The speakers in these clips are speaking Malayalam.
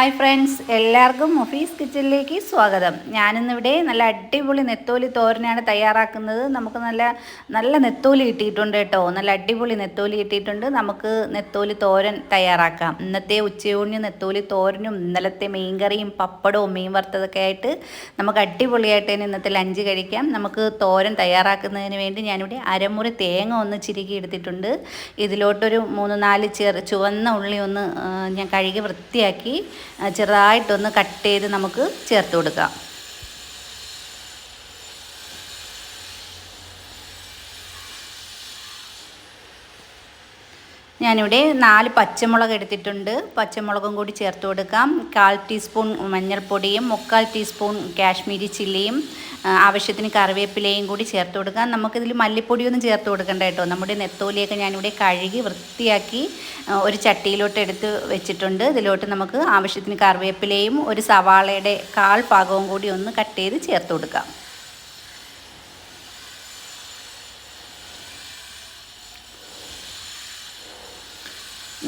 ഹായ് ഫ്രണ്ട്സ് എല്ലാവർക്കും ഓഫീസ് കിച്ചണിലേക്ക് സ്വാഗതം. ഞാനിന്നിവിടെ നല്ല അടിപൊളി നെത്തോലി തോരനാണ് തയ്യാറാക്കുന്നത്. നമുക്ക് നല്ല നല്ല നെത്തോലി കിട്ടിയിട്ടുണ്ട് കേട്ടോ. നല്ല അടിപൊളി നെത്തോലി കിട്ടിയിട്ടുണ്ട്. നമുക്ക് നെത്തോലി തോരൻ തയ്യാറാക്കാം. ഇന്നത്തെ ഉച്ചയൂണിന് നെത്തോലി തോരനും ഇന്നലത്തെ മീൻകറിയും പപ്പടവും മീൻ വറുത്തതൊക്കെ ആയിട്ട് നമുക്ക് അടിപൊളിയായിട്ട് തന്നെ ഇന്നത്തെ ലഞ്ച് കഴിക്കാം. നമുക്ക് തോരൻ തയ്യാറാക്കുന്നതിന് വേണ്ടി ഞാനിവിടെ അരമുറി തേങ്ങ ഒന്ന് ചിരുകി എടുത്തിട്ടുണ്ട്. ഇതിലോട്ടൊരു മൂന്ന് നാല് ചെറു ചുവന്ന ഉള്ളി ഒന്ന് ഞാൻ കഴുകി വൃത്തിയാക്കി ചെറുതായിട്ടൊന്ന് കട്ട് ചെയ്ത് നമുക്ക് ചേർത്ത് കൊടുക്കാം. ഞാനിവിടെ നാല് പച്ചമുളക് എടുത്തിട്ടുണ്ട്. പച്ചമുളകും കൂടി ചേർത്ത് കൊടുക്കാം. കാൽ ടീസ്പൂൺ മഞ്ഞൾപ്പൊടിയും മുക്കാൽ ടീസ്പൂൺ കാശ്മീരി ചില്ലിയും ആവശ്യത്തിന് കറിവേപ്പിലയും കൂടി ചേർത്ത് കൊടുക്കാം. നമുക്കിതിൽ മല്ലിപ്പൊടിയൊന്നും ചേർത്ത് കൊടുക്കണ്ട കേട്ടോ. നമ്മുടെ നെത്തോലിയൊക്കെ ഞാനിവിടെ കഴുകി വൃത്തിയാക്കി ഒരു ചട്ടിയിലോട്ട് എടുത്ത് വെച്ചിട്ടുണ്ട്. ഇതിലോട്ട് നമുക്ക് ആവശ്യത്തിന് കറിവേപ്പിലയും ഒരു സവാളയുടെ കാൽ ഭാഗവും കൂടി ഒന്ന് കട്ട് ചെയ്ത് ചേർത്ത് കൊടുക്കാം.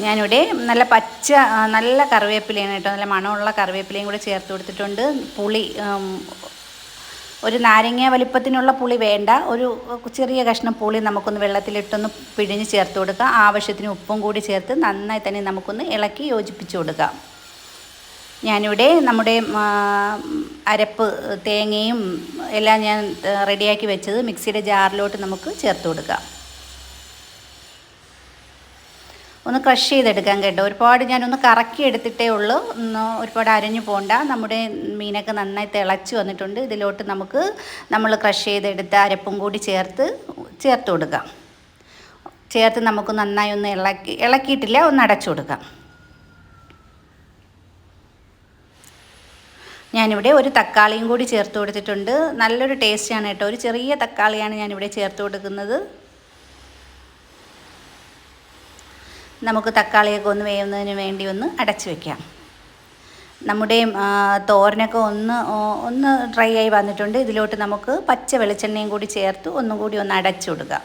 ഞാനിവിടെ നല്ല പച്ച നല്ല കറിവേപ്പിലയാണ് കേട്ടോ. നല്ല മണമുള്ള കറിവേപ്പിലയും കൂടെ ചേർത്ത് കൊടുത്തിട്ടുണ്ട്. പുളി ഒരു നാരങ്ങ വലിപ്പത്തിനുള്ള പുളി വേണ്ട. ഒരു ചെറിയ കഷ്ണം പുളി നമുക്കൊന്ന് വെള്ളത്തിലിട്ടൊന്ന് പിഴിഞ്ഞ് ചേർത്ത് കൊടുക്കുക ആവശ്യത്തിന് ഉപ്പും കൂടി ചേർത്ത് നന്നായി തന്നെ നമുക്കൊന്ന് ഇളക്കി യോജിപ്പിച്ച് കൊടുക്കാം. ഞാനിവിടെ നമ്മുടെ അരപ്പ് തേങ്ങയും എല്ലാം ഞാൻ റെഡിയാക്കി വെച്ചത് മിക്സിയുടെ ജാറിലോട്ട് നമുക്ക് ചേർത്ത് കൊടുക്കാം. ഒന്ന് ക്രഷ് ചെയ്തെടുക്കാം കേട്ടോ. ഒരുപാട് ഞാനൊന്ന് കറക്കി എടുത്തിട്ടേ ഉള്ളൂ. ഒന്ന് ഒരുപാട് അരഞ്ഞു പോണ്ട. നമ്മുടെ മീനൊക്കെ നന്നായി തിളച്ച് വന്നിട്ടുണ്ട്. ഇതിലോട്ട് നമുക്ക് നമ്മൾ ക്രഷ് ചെയ്തെടുത്ത അരപ്പും കൂടി ചേർത്ത് ചേർത്ത് കൊടുക്കാം. ചേർത്ത് നമുക്ക് നന്നായി ഒന്ന് ഇളക്കി ഇളക്കിയിട്ടില്ല ഒന്ന് അടച്ചു കൊടുക്കാം. ഞാനിവിടെ ഒരു തക്കാളിയും കൂടി ചേർത്ത് കൊടുത്തിട്ടുണ്ട്. നല്ലൊരു ടേസ്റ്റാണ് കേട്ടോ. ഒരു ചെറിയ തക്കാളിയാണ് ഞാനിവിടെ ചേർത്ത് കൊടുക്കുന്നത്. നമുക്ക് തക്കാളിയൊക്കെ ഒന്ന് വേവുന്നതിന് വേണ്ടി ഒന്ന് അടച്ചു വെക്കാം. നമ്മുടെ തോരനൊക്കെ ഒന്ന് ഒന്ന് ഡ്രൈ ആയി വന്നിട്ടുണ്ട്. ഇതിലോട്ട് നമുക്ക് പച്ച വെളിച്ചെണ്ണയും കൂടി ചേർത്ത് ഒന്നും കൂടി ഒന്ന് അടച്ചു കൊടുക്കുക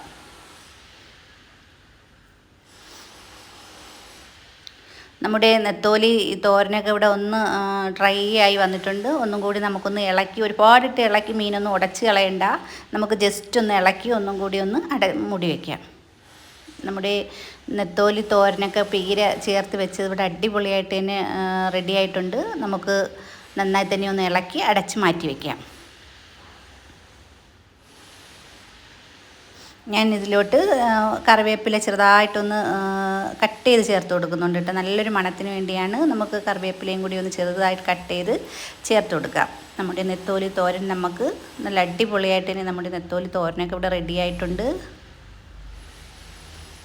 നമ്മുടെ നെത്തോലി തോരനൊക്കെ ഇവിടെ ഒന്ന് ഡ്രൈ ആയി വന്നിട്ടുണ്ട്. ഒന്നും കൂടി നമുക്കൊന്ന് ഇളക്കി ഒരുപാടിട്ട് ഇളക്കി മീനൊന്നും ഉടച്ച് കളയണ്ട. നമുക്ക് ജസ്റ്റ് ഒന്ന് ഇളക്കി ഒന്നും കൂടി ഒന്ന് അട മൂടി വയ്ക്കാം നമ്മുടെ നെത്തോലി തോരനൊക്കെ പീര ചേർത്ത് വെച്ച് ഇവിടെ അടിപൊളിയായിട്ട് തന്നെ റെഡി ആയിട്ടുണ്ട്. നമുക്ക് നന്നായി തന്നെ ഒന്ന് ഇളക്കി അടച്ച് മാറ്റി വയ്ക്കാം ഞാൻ ഇതിലോട്ട് കറിവേപ്പില ചെറുതായിട്ടൊന്ന് കട്ട് ചെയ്ത് ചേർത്ത് കൊടുക്കുന്നുണ്ട് കേട്ടോ. നല്ലൊരു മണത്തിന് വേണ്ടിയാണ് നമുക്ക് കറിവേപ്പിലയും കൂടി ഒന്ന് ചെറുതായിട്ട് കട്ട് ചെയ്ത് ചേർത്ത് കൊടുക്കാം നമ്മുടെ നെത്തോലി തോരൻ നമുക്ക് നല്ല അടിപൊളിയായിട്ട് തന്നെ നമ്മുടെ നെത്തോലി തോരനൊക്കെ ഇവിടെ റെഡി ആയിട്ടുണ്ട്.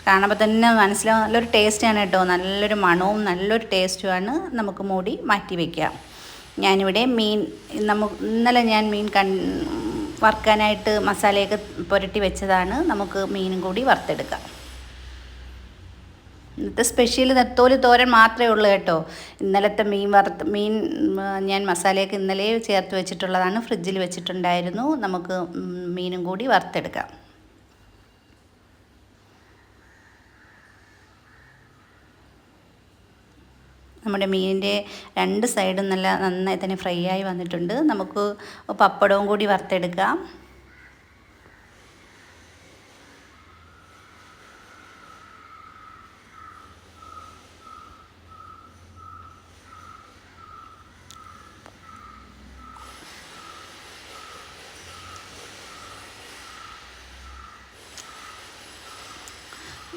കാണുമ്പോൾ തന്നെ മനസ്സിലാവും നല്ലൊരു ടേസ്റ്റാണ് കേട്ടോ. നല്ലൊരു മണവും നല്ലൊരു ടേസ്റ്റുമാണ് നമുക്ക് മൂടി മാറ്റി വയ്ക്കാം ഞാനിവിടെ മീൻ നമുക്ക് ഇന്നലെ ഞാൻ മീൻ കൺ വറുക്കാനായിട്ട് മസാലയൊക്കെ പുരട്ടി വെച്ചതാണ്. നമുക്ക് മീനും കൂടി വറുത്തെടുക്കാം. ഇന്നത്തെ സ്പെഷ്യൽ നെത്തോലി തോരൻ മാത്രമേ ഉള്ളൂ കേട്ടോ. ഇന്നലത്തെ മീൻ വറുത്ത് മീൻ ഞാൻ മസാലയൊക്കെ ഇന്നലെ ചേർത്ത് വെച്ചിട്ടുള്ളതാണ്. ഫ്രിഡ്ജിൽ വെച്ചിട്ടുണ്ടായിരുന്നു. നമുക്ക് മീനും കൂടി വറുത്തെടുക്കാം. നമ്മുടെ മീനിന്റെ രണ്ട് സൈഡും നല്ല നന്നായി തന്നെ ഫ്രൈ ആയി വന്നിട്ടുണ്ട്. നമുക്ക് പപ്പടവും കൂടി വറുത്തെടുക്കാം.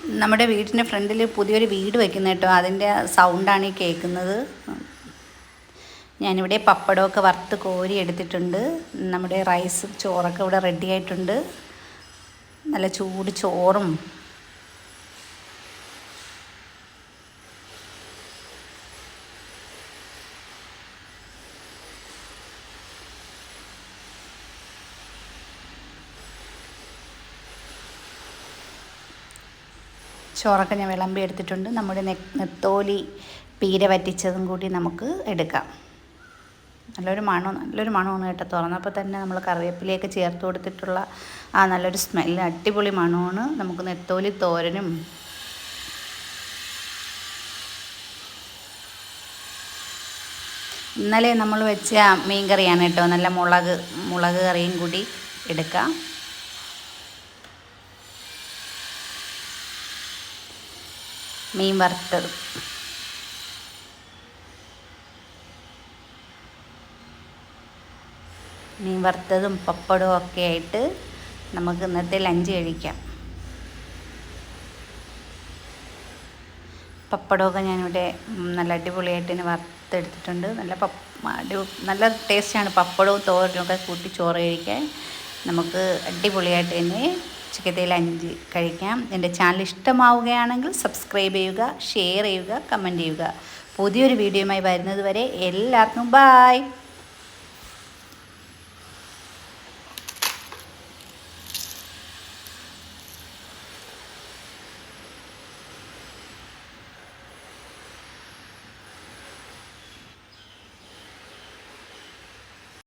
നമ്മുടെ വീടിന്റെ ഫ്രണ്ടിൽ പുതിയൊരു വീട് വയ്ക്കുന്ന കേട്ടോ. അതിന്റെ സൗണ്ടാണ് ഈ കേൾക്കുന്നത്. ഞാനിവിടെ പപ്പടമൊക്കെ വറുത്ത് കോരി എടുത്തിട്ടുണ്ട്. നമ്മുടെ റൈസ് ചോറൊക്കെ ഇവിടെ റെഡി ആയിട്ടുണ്ട്. നല്ല ചൂട് ചോറും ചോറൊക്കെ ഞാൻ വിളമ്പി എടുത്തിട്ടുണ്ട്. നമ്മുടെ നെ നെത്തോലി പീര വറ്റിച്ചതും കൂടി നമുക്ക് എടുക്കാം. നല്ലൊരു മണം നല്ലൊരു മണമാണ് കേട്ടോ തുറന്നപ്പോൾ തന്നെ നമ്മൾ കറിവേപ്പിലയൊക്കെ ചേർത്ത് കൊടുത്തിട്ടുള്ള ആ നല്ലൊരു സ്മെല്ല് അടിപൊളി മണമാണ് നമുക്ക് നെത്തോലി തോരനും. ഇന്നലെ നമ്മൾ വെച്ച മീൻ കറിയാണ് കേട്ടോ. നല്ല മുളക് മുളക് കറിയും കൂടി എടുക്കാം. മീൻ വറുത്തതും. മീൻ വറുത്തതും പപ്പടവും ഒക്കെ ആയിട്ട് നമുക്ക് ഇന്നത്തെ ലഞ്ച് കഴിക്കാം. പപ്പടമൊക്കെ ഞാനിവിടെ നല്ല അടിപൊളിയായിട്ട് തന്നെ വറുത്തെടുത്തിട്ടുണ്ട്. നല്ല അടി നല്ല ടേസ്റ്റാണ് പപ്പടവും തോരനും ഒക്കെ കൂട്ടി ചോറ് കഴിക്കാൻ നമുക്ക് അടിപൊളിയായിട്ട് തന്നെ ഉച്ചക്കത്തെ അഞ്ച് കഴിക്കാം. എന്റെ ചാനൽ ഇഷ്ടമാവുകയാണെങ്കിൽ സബ്സ്ക്രൈബ് ചെയ്യുക ഷെയർ ചെയ്യുക കമന്റ് ചെയ്യുക. പുതിയൊരു വീഡിയോയുമായി വരുന്നത് വരെ എല്ലാവർക്കും ബായ്